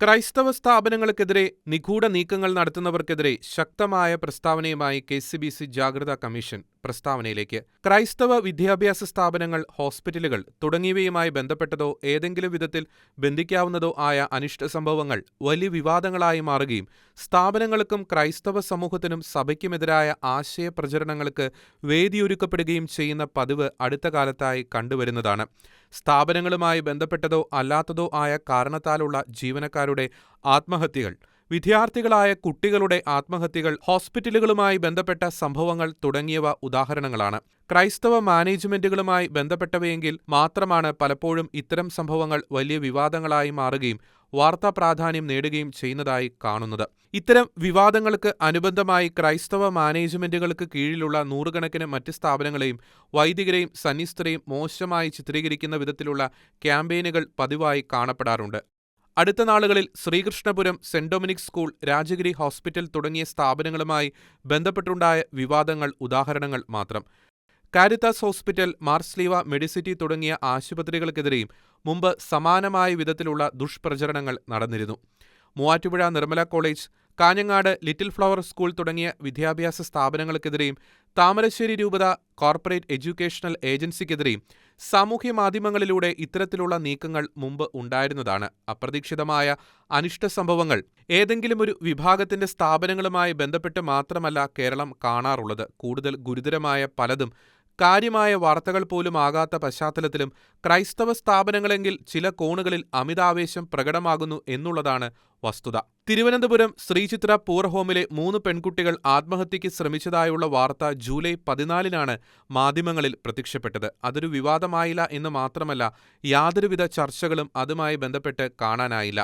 ക്രൈസ്തവ സ്ഥാപനങ്ങൾക്കെതിരെ നിഗൂഢ നീക്കങ്ങൾ നടത്തുന്നവർക്കെതിരെ ശക്തമായ പ്രസ്താവനയുമായി കെ സി ബി സി ജാഗ്രതാ കമ്മീഷൻ. പ്രസ്താവനയിലേക്ക്. ക്രൈസ്തവ വിദ്യാഭ്യാസ സ്ഥാപനങ്ങൾ ഹോസ്പിറ്റലുകൾ തുടങ്ങിയവയുമായി ബന്ധപ്പെട്ടതോ ഏതെങ്കിലും വിധത്തിൽ ബന്ധിക്കാവുന്നതോ ആയ അനിഷ്ട സംഭവങ്ങൾ വലിയ വിവാദങ്ങളായി മാറുകയും സ്ഥാപനങ്ങൾക്കും ക്രൈസ്തവ സമൂഹത്തിനും സഭയ്ക്കുമെതിരായ ആശയ പ്രചരണങ്ങൾക്ക് വേദിയൊരുക്കപ്പെടുകയും ചെയ്യുന്ന പതിവ് അടുത്ത കാലത്തായി കണ്ടുവരുന്നതാണ്. സ്ഥാപനങ്ങളുമായി ബന്ധപ്പെട്ടതോ അല്ലാത്തതോ ആയ കാരണത്താലുള്ള ജീവനക്കാരുടെ ആത്മഹത്യകൾ വിദ്യാർത്ഥികളായ കുട്ടികളുടെ ആത്മഹത്യകൾ ഹോസ്പിറ്റലുകളുമായി ബന്ധപ്പെട്ട സംഭവങ്ങൾ തുടങ്ങിയവ ഉദാഹരണങ്ങളാണ്. ക്രൈസ്തവ മാനേജ്മെന്റുകളുമായി ബന്ധപ്പെട്ടവയെങ്കിൽ മാത്രമാണ് പലപ്പോഴും ഇത്തരം സംഭവങ്ങൾ വലിയ വിവാദങ്ങളായി മാറുകയും വാർത്താ പ്രാധാന്യം നേടുകയും ചെയ്യുന്നതായി കാണുന്നത്. ഇത്തരം വിവാദങ്ങൾക്ക് അനുബന്ധമായി ക്രൈസ്തവ മാനേജ്മെന്റുകൾക്ക് കീഴിലുള്ള നൂറുകണക്കിന് മറ്റ് സ്ഥാപനങ്ങളെയും വൈദികരെയും സന്യസ്തരെയും മോശമായി ചിത്രീകരിക്കുന്ന വിധത്തിലുള്ള ക്യാമ്പയിനുകൾ പതിവായി കാണപ്പെടാറുണ്ട്. അടുത്ത നാളുകളിൽ Sreekrishnapuram saint Dominic school Rajagiri hospital തുടങ്ങിയ സ്ഥാപനങ്ങളുമായി ബന്ധപ്പെട്ടുണ്ടായ വിവാദങ്ങൾ ഉദാഹരണങ്ങൾ മാത്രം. കാരിത്താസ് ഹോസ്പിറ്റൽ മാർസ്ലീവ മെഡിസിറ്റി തുടങ്ങിയ ആശുപത്രികൾക്കെതിരെയും മുമ്പ് സമാനമായ വിധത്തിലുള്ള ദുഷ്പ്രചരണങ്ങൾ നടന്നിരുന്നു. Muvattupuzha Nirmala college Kanhangad little flower school തുടങ്ങിയ വിദ്യാഭ്യാസ സ്ഥാപനങ്ങൾക്കെതിരെയും താമരശ്ശേരി രൂപത കോർപ്പറേറ്റ് എഡ്യൂക്കേഷണൽ ഏജൻസിക്കെതിരെയും സാമൂഹ്യ മാധ്യമങ്ങളിലൂടെ ഇത്തരത്തിലുള്ള നീക്കങ്ങൾ മുമ്പ് ഉണ്ടായിരുന്നതാണ്. അപ്രതീക്ഷിതമായ അനിഷ്ട സംഭവങ്ങൾ ഏതെങ്കിലും ഒരു വിഭാഗത്തിന്റെ സ്ഥാപനങ്ങളുമായി ബന്ധപ്പെട്ട് മാത്രമല്ല കേരളം കാണാറുള്ളത്. കൂടുതൽ ഗുരുതരമായ പലതും കാര്യമായ വാർത്തകൾ പോലും ആകാത്ത പശ്ചാത്തലത്തിലും ക്രൈസ്തവ സ്ഥാപനങ്ങളെങ്കിൽ ചില കോണുകളിൽ അമിതാവേശം പ്രകടമാകുന്നു എന്നുള്ളതാണ് വസ്തുത. തിരുവനന്തപുരം ശ്രീചിത്ര പൂർഹോമിലെ മൂന്ന് പെൺകുട്ടികൾ ആത്മഹത്യയ്ക്ക് ശ്രമിച്ചതായുള്ള വാർത്ത ജൂലൈ പതിനാലിനാണ് മാധ്യമങ്ങളിൽ പ്രത്യക്ഷപ്പെട്ടത്. അതൊരു വിവാദമായില്ല എന്ന് മാത്രമല്ല യാതൊരുവിധ ചർച്ചകളും അതുമായി ബന്ധപ്പെട്ട് കാണാനായില്ല.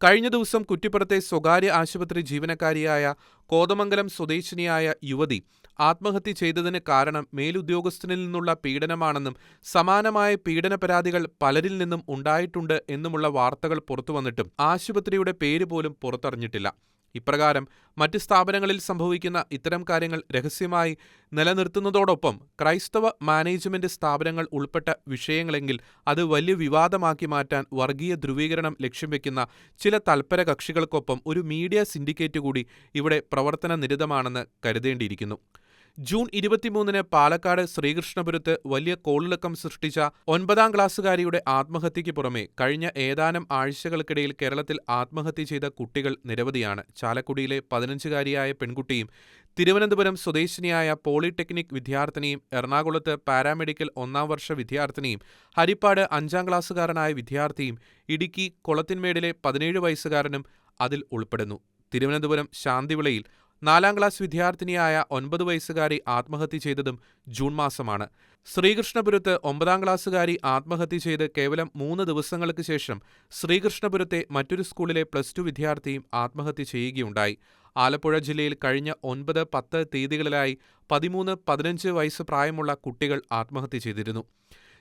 കഴിഞ്ഞ ദിവസം കുറ്റിപ്പുറത്തെ സ്വകാര്യ ആശുപത്രി ജീവനക്കാരിയായ കോതമംഗലം സ്വദേശിനിയായ യുവതി ആത്മഹത്യ ചെയ്തതിന് കാരണം മേലുദ്യോഗസ്ഥനിൽ നിന്നുള്ള പീഡനമാണെന്നും സമാനമായ പീഡന പരാതികൾ പലരിൽ നിന്നും ഉണ്ടായിട്ടുണ്ട് എന്നുമുള്ള വാർത്തകൾ പുറത്തുവന്നിട്ടും ആശുപത്രിയുടെ പേര് പോലും പുറത്തറിഞ്ഞിട്ടില്ല. ഇപ്രകാരം മറ്റ് സ്ഥാപനങ്ങളിൽ സംഭവിക്കുന്ന ഇത്തരം കാര്യങ്ങൾ രഹസ്യമായി നിലനിർത്തുന്നതോടൊപ്പം ക്രൈസ്തവ മാനേജ്മെന്റ് സ്ഥാപനങ്ങൾ ഉൾപ്പെട്ട വിഷയങ്ങളെങ്കിൽ അത് വലിയ വിവാദമാക്കി മാറ്റാൻ വർഗീയ ധ്രുവീകരണം ലക്ഷ്യം വെക്കുന്ന ചില തൽപര കക്ഷികൾക്കൊപ്പം ഒരു മീഡിയ സിൻഡിക്കേറ്റ് കൂടി ഇവിടെ പ്രവർത്തന നിരതമാണെന്ന് കരുതേണ്ടിയിരിക്കുന്നു. ജൂൺ ഇരുപത്തിമൂന്നിന് പാലക്കാട് ശ്രീകൃഷ്ണപുരത്ത് വലിയ കോളിളക്കം സൃഷ്ടിച്ച ഒൻപതാം ക്ലാസ്സുകാരിയുടെ ആത്മഹത്യയ്ക്ക് പുറമെ കഴിഞ്ഞ ഏതാനും ആഴ്ചകൾക്കിടയിൽ കേരളത്തിൽ ആത്മഹത്യ ചെയ്ത കുട്ടികൾ നിരവധിയാണ്. ചാലക്കുടിയിലെ പതിനഞ്ചുകാരിയായ പെൺകുട്ടിയും തിരുവനന്തപുരം സ്വദേശിനിയായ പോളിടെക്നിക് വിദ്യാർത്ഥിനിയും എറണാകുളത്ത് പാരാമെഡിക്കൽ ഒന്നാം വർഷ വിദ്യാർത്ഥിനിയും ഹരിപ്പാട് അഞ്ചാം ക്ലാസ്സുകാരനായ വിദ്യാർത്ഥിയും ഇടുക്കി കൊളത്തിന്മേടിലെ പതിനേഴ് വയസ്സുകാരനും അതിൽ ഉൾപ്പെടുന്നു. തിരുവനന്തപുരം ശാന്തിവിളയിൽ നാലാം ക്ലാസ് വിദ്യാർത്ഥിനിയായ ഒൻപത് വയസ്സുകാരി ആത്മഹത്യ ചെയ്തതും ജൂൺ മാസമാണ്. ശ്രീകൃഷ്ണപുരത്ത് ഒമ്പതാം ക്ലാസ്സുകാരി ആത്മഹത്യ ചെയ്ത് കേവലം മൂന്ന് ദിവസങ്ങൾക്ക് ശേഷം ശ്രീകൃഷ്ണപുരത്തെ മറ്റൊരു സ്കൂളിലെ പ്ലസ് ടു വിദ്യാർത്ഥിയും ആത്മഹത്യ ചെയ്യുകയുണ്ടായി. ആലപ്പുഴ ജില്ലയിൽ കഴിഞ്ഞ ഒൻപത് പത്ത് തീയതികളിലായി പതിമൂന്ന് പതിനഞ്ച് വയസ്സ് പ്രായമുള്ള കുട്ടികൾ ആത്മഹത്യ ചെയ്തിരുന്നു.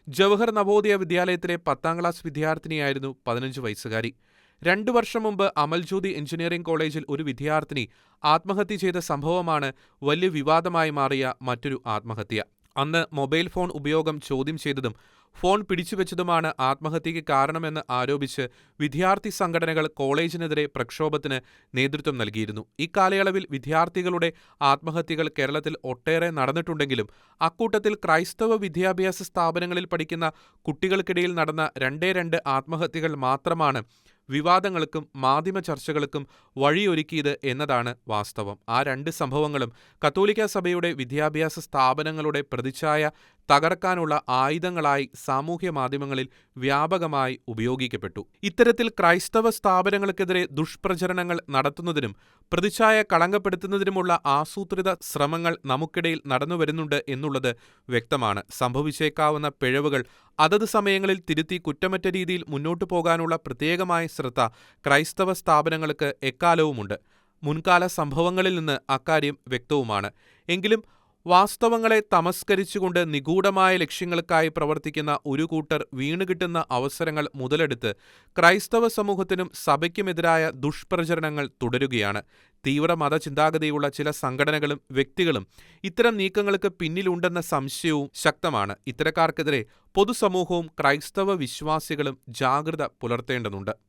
ജവഹർ നവോദയ വിദ്യാലയത്തിലെ പത്താം ക്ലാസ് വിദ്യാർത്ഥിനിയായിരുന്നു പതിനഞ്ച് വയസ്സുകാരി. രണ്ടു വർഷം മുമ്പ് അമൽജ്യോതി എഞ്ചിനീയറിംഗ് കോളേജിൽ ഒരു വിദ്യാർത്ഥിനി ആത്മഹത്യ ചെയ്ത സംഭവമാണ് വലിയ വിവാദമായി മാറിയ മറ്റൊരു ആത്മഹത്യ. അന്ന് മൊബൈൽ ഫോൺ ഉപയോഗം ചോദ്യം ചെയ്തതും ഫോൺ പിടിച്ചുവെച്ചതുമാണ് ആത്മഹത്യയ്ക്ക് കാരണമെന്ന് ആരോപിച്ച് വിദ്യാർത്ഥി സംഘടനകൾ കോളേജിനെതിരെ പ്രക്ഷോഭത്തിന് നേതൃത്വം നൽകിയിരുന്നു. ഇക്കാലയളവിൽ വിദ്യാർത്ഥികളുടെ ആത്മഹത്യകൾ കേരളത്തിൽ ഒട്ടേറെ നടന്നിട്ടുണ്ടെങ്കിലും അക്കൂട്ടത്തിൽ ക്രൈസ്തവ വിദ്യാഭ്യാസ സ്ഥാപനങ്ങളിൽ പഠിക്കുന്ന കുട്ടികൾക്കിടയിൽ നടന്ന രണ്ടേ രണ്ട് ആത്മഹത്യകൾ മാത്രമാണ് വിവാദങ്ങൾക്കും മാധ്യമ ചർച്ചകൾക്കും വഴിയൊരുക്കിയത് എന്നതാണ് വാസ്തവം. ആ രണ്ട് സംഭവങ്ങളും കത്തോലിക്കാ സഭയുടെ വിദ്യാഭ്യാസ സ്ഥാപനങ്ങളുടെ പ്രതിച്ഛായ തകർക്കാനുള്ള ആയുധങ്ങളായി സാമൂഹ്യ മാധ്യമങ്ങളിൽ വ്യാപകമായി ഉപയോഗിക്കപ്പെട്ടു. ഇത്തരത്തിൽ ക്രൈസ്തവ സ്ഥാപനങ്ങൾക്കെതിരെ ദുഷ്പ്രചരണങ്ങൾ നടത്തുന്നതിനും പ്രതിച്ഛായ കളങ്കപ്പെടുത്തുന്നതിനുമുള്ള ആസൂത്രിത ശ്രമങ്ങൾ നമുക്കിടയിൽ നടന്നുവരുന്നുണ്ട് എന്നുള്ളത് വ്യക്തമാണ്. സംഭവിച്ചേക്കാവുന്ന പിഴവുകൾ അതത് സമയങ്ങളിൽ തിരുത്തി കുറ്റമറ്റ രീതിയിൽ മുന്നോട്ടു പോകാനുള്ള പ്രത്യേകമായ ശ്രദ്ധ ക്രൈസ്തവ സ്ഥാപനങ്ങൾക്ക് എക്കാലവുമുണ്ട്. മുൻകാല സംഭവങ്ങളിൽ നിന്ന് അക്കാര്യം വ്യക്തവുമാണ്. എങ്കിലും വാസ്തവങ്ങളെ തമസ്കരിച്ചുകൊണ്ട് നിഗൂഢമായ ലക്ഷ്യങ്ങൾക്കായി പ്രവർത്തിക്കുന്ന ഒരു കൂട്ടർ വീണുകിട്ടുന്ന അവസരങ്ങൾ മുതലെടുത്ത് ക്രൈസ്തവ സമൂഹത്തിനും സഭയ്ക്കുമെതിരായ ദുഷ്പ്രചരണങ്ങൾ തുടരുകയാണ്. തീവ്ര മതചിന്താഗതിയുള്ള ചില സംഘടനകളും വ്യക്തികളും ഇത്തരം നീക്കങ്ങൾക്ക് പിന്നിലുണ്ടെന്ന സംശയവും ശക്തമാണ്. ഇത്തരക്കാർക്കെതിരെ പൊതുസമൂഹവും ക്രൈസ്തവ വിശ്വാസികളും ജാഗ്രത പുലർത്തേണ്ടതുണ്ട്.